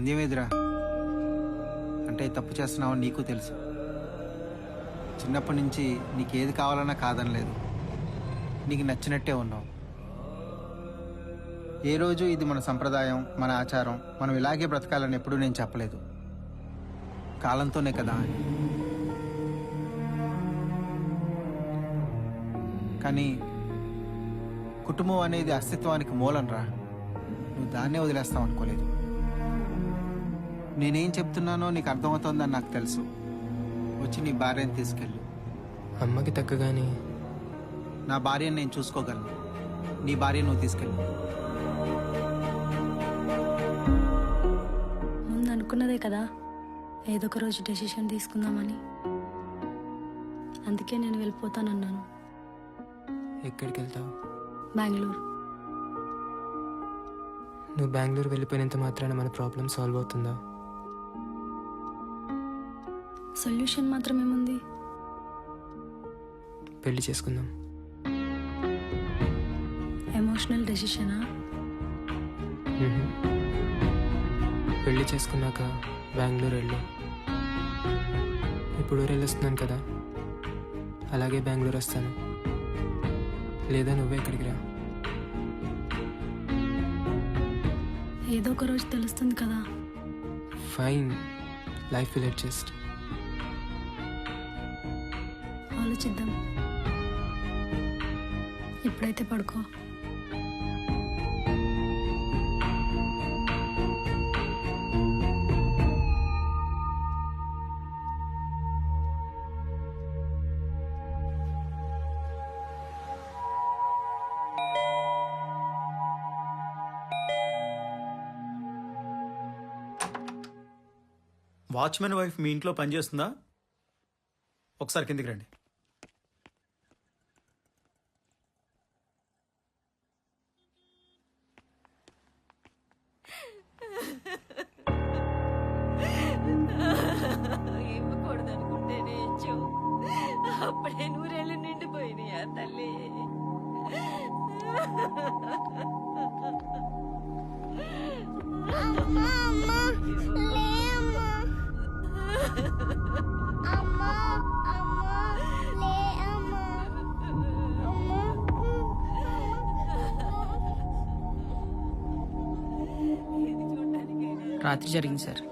జంధ్యమేదిరా అంటే తప్పు చేస్తున్నావు నీకు తెలుసు. చిన్నప్పటి నుంచి నీకు ఏది కావాలన్నా కాదనలేదు నీకు నచ్చినట్టే ఉన్నావు. ఏ రోజు ఇది మన సంప్రదాయం మన ఆచారం మనం ఇలాగే బ్రతకాలని ఎప్పుడూ నేను చెప్పలేదు. కాలంతోనే కదా. కానీ కుటుంబం అనేది అస్తిత్వానికి మూలంరా. నువ్వు దాన్నే వదిలేస్తావు అనుకోలేదు నేనేం చెప్తున్నానో నీకు అర్థమవుతోందని నాకు తెలుసు. వచ్చి నీ భార్యను తీసుకెళ్ళు. అమ్మకి తగ్గగాని. నా భార్యను నేను చూసుకోగలను. నీ భార్య నువ్వు తీసుకెళ్ళు. ముందు అనుకున్నదే కదా ఏదో ఒక రోజు డెసిషన్ తీసుకుందామని. అందుకే నేను వెళ్ళిపోతానన్నాను. ఎక్కడికి వెళ్తావు బెంగళూరు. నువ్వు బెంగళూరు వెళ్ళిపోయినంత మాత్రాన మన ప్రాబ్లం సాల్వ్ అవుతుందా? సొల్యూషన్ మాత్రం ఏముంది పెళ్ళి చేసుకుందాం. ఎమోషనల్ డెసిషనా. పెళ్ళి చేసుకున్నాక బెంగళూరు వెళ్ళు. ఇప్పుడు ఊరు వెళ్ళొస్తున్నాను కదా. అలాగే బెంగళూరు వస్తాను. లేదా నువ్వే ఇక్కడికి రా. ఏదో ఒక రోజు తెలుస్తుంది కదా. ఫైన్. Life will adjust. ఆలోచిద్దాం. ఇప్పుడైతే పడుకో. వాచ్మెన్ వైఫ్ మీ ఇంట్లో పనిచేస్తుందా? ఒకసారి కిందికి రండి. రాత్రి జరిగింది సార్.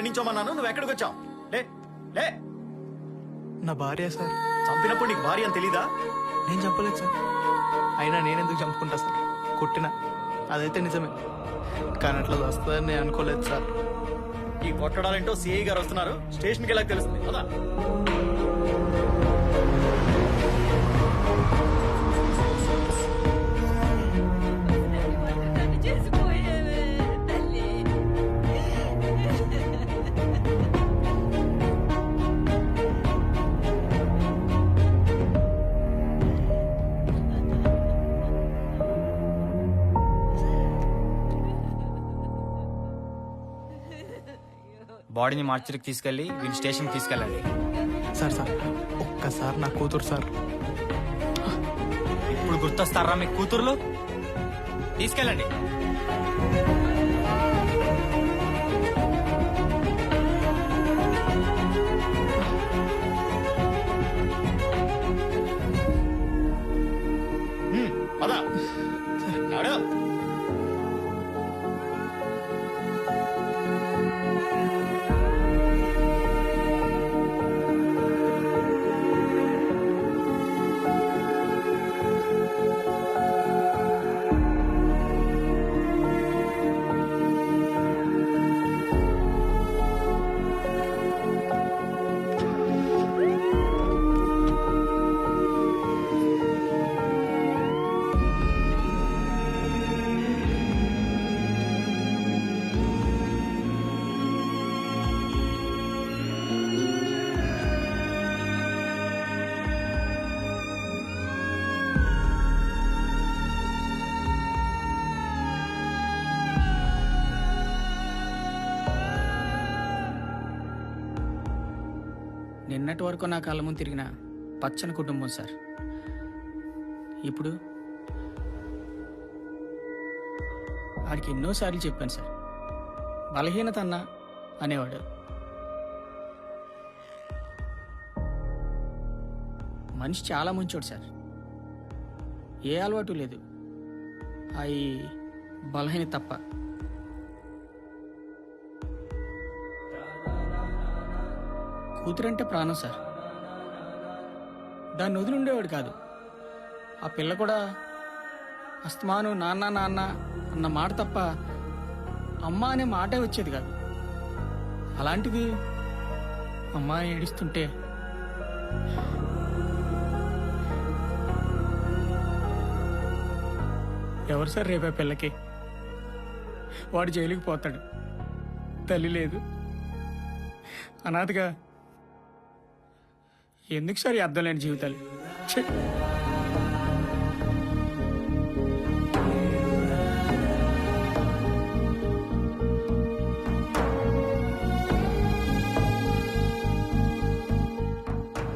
ఎక్కడి నుంచోమన్నాను నువ్వు ఎక్కడికి వచ్చావు? లే లే. నా భార్య సార్. చంపినప్పుడు నీకు భార్య అని తెలీదా? నేను చంపలేదు సార్. అయినా నేనెందుకు చంపుకుంటా సార్? కొట్టిన. అదైతే నిజమే. కానీ అట్లా వస్తుందని నేను అనుకోలేదు సార్. ఈ కొట్టడాలేంటో సిఐ గారు వస్తున్నారు. స్టేషన్కి వెళ్ళాక తెలుస్తుంది. కదా బాడీని మార్చరికి తీసుకెళ్ళి వీని స్టేషన్కి తీసుకెళ్ళండి. సార్ సార్ ఒక్కసారి నా కూతురు సార్. ఇప్పుడు గుర్తొస్తారా మీ కూతుర్లు? తీసుకెళ్ళండి. పద. నిన్నటి వరకు నా కళ్ళ ముందు తిరిగిన పచ్చని కుటుంబం సార్. ఇప్పుడు వాడికి ఎన్నోసార్లు చెప్పాను సార్. బలహీనత అన్న అనేవాడు. మనిషి చాలా మంచోడు సార్. ఏ అలవాటు లేదు. అవి బలహీన తప్ప. కూతురంటే ప్రాణం సార్. దాన్ని వదిలి ఉండేవాడు కాదు. ఆ పిల్ల కూడా అస్తమాను నాన్న నాన్న అన్న మాట తప్ప అమ్మ అనే మాటే వచ్చేది కాదు. అలాంటిది అమ్మ ఏడుస్తుంటే ఎవరు సార్ రేపే పిల్లకి? వాడు జైలుకి పోతాడు. తల్లి లేదు. అనాథగా ఎందుకు సార్ ఈ అర్థం లేని జీవితాలు? ఛీ!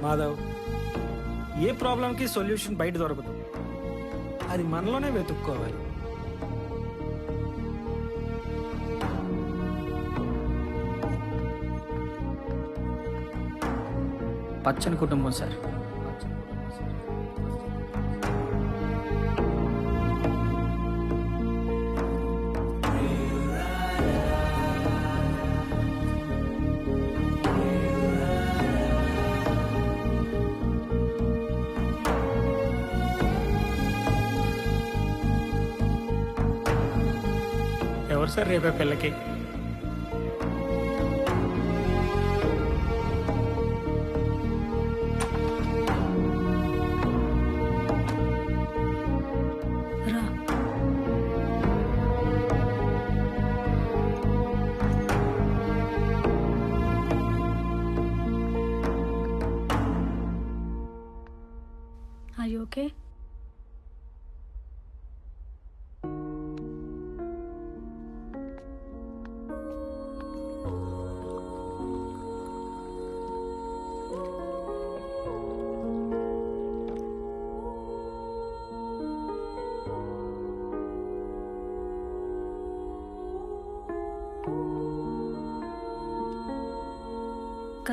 మాధవ్ ఏ ప్రాబ్లంకి సొల్యూషన్ బయట దొరకదు. అది మనలోనే వెతుక్కోవాలి. పచ్చని కుటుంబం సార్. ఎవరు సార్ రేపే పిల్లకి?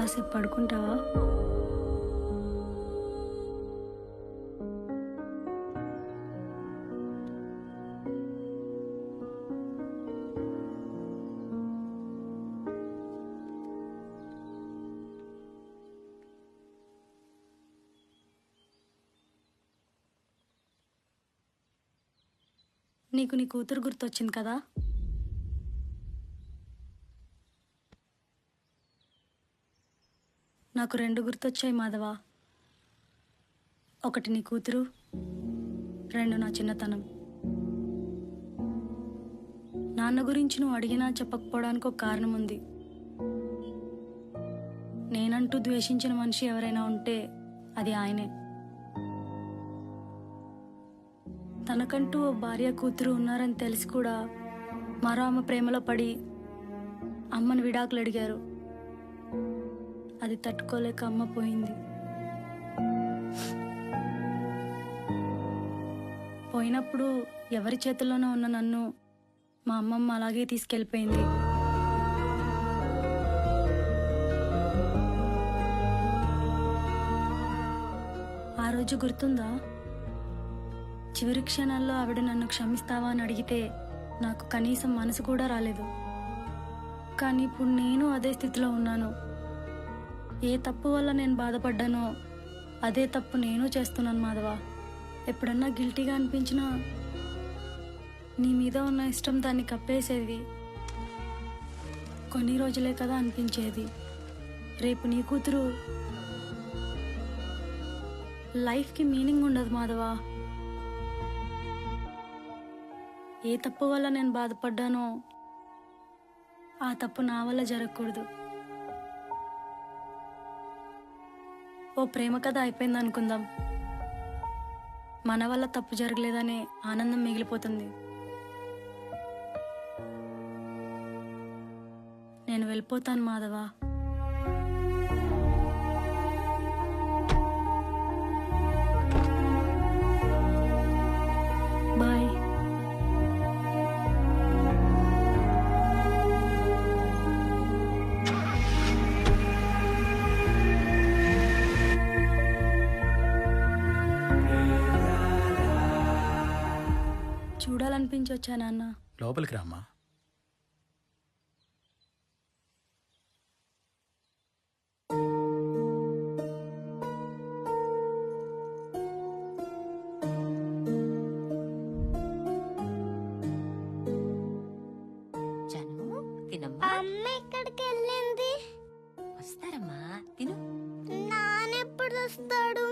కాసేపు పడుకుంటావా? నీకు నీ కూతురు గుర్తొచ్చింది కదా? నాకు రెండు గుర్తొచ్చాయి మాధవ. ఒకటి నీ కూతురు రెండు నా చిన్నతనం. నాన్న గురించి నువ్వు అడిగినా చెప్పకపోవడానికి ఒక కారణం ఉంది. నేనంటూ ద్వేషించిన మనిషి ఎవరైనా ఉంటే అది ఆయనే. తనకంటూ ఓ భార్య కూతురు ఉన్నారని తెలిసి కూడా మరో ఆమె ప్రేమలో పడి అమ్మను విడాకులు అడిగారు. అది తట్టుకోలేక అమ్మ పోయింది. పోయినప్పుడు ఎవరి చేతుల్లోనో ఉన్న నన్ను మా అమ్మమ్మ అలాగే తీసుకెళ్ళిపోయింది. ఆ రోజు గుర్తుందా? చివరి క్షణాల్లో ఆవిడ నన్ను క్షమిస్తావా అని అడిగితే నాకు కనీసం మనసు కూడా రాలేదు. కానీ ఇప్పుడు నేను అదే స్థితిలో ఉన్నాను. ఏ తప్పు వల్ల నేను బాధపడ్డానో అదే తప్పు నేను చేస్తున్నాను మాధవ. ఎప్పుడన్నా గిల్టీగా అనిపించినా నీ మీద ఉన్న ఇష్టం దాన్ని కప్పేసేది కొన్ని రోజులే కదా అనిపించేది. రేపు నీ కూతురు లైఫ్కి మీనింగ్ ఉండదు మాధవ. ఏ తప్పు వల్ల నేను బాధపడ్డానో ఆ తప్పు నా వల్ల జరగకూడదు. ఓ ప్రేమ కథ అయిపోయింది అనుకుందాం. మన వల్ల తప్పు జరగలేదనే ఆనందం మిగిలిపోతుంది. నేను వెళ్ళిపోతాను మాధవ. నుంచి వచ్చా నాన్న లోపలికి రామ్మా. జను తినమ్మా. అమ్మ ఎక్కడికి వెళ్ళింది? వస్తారమ్మా తిను. నాన్నెప్పుడు వస్తాడు?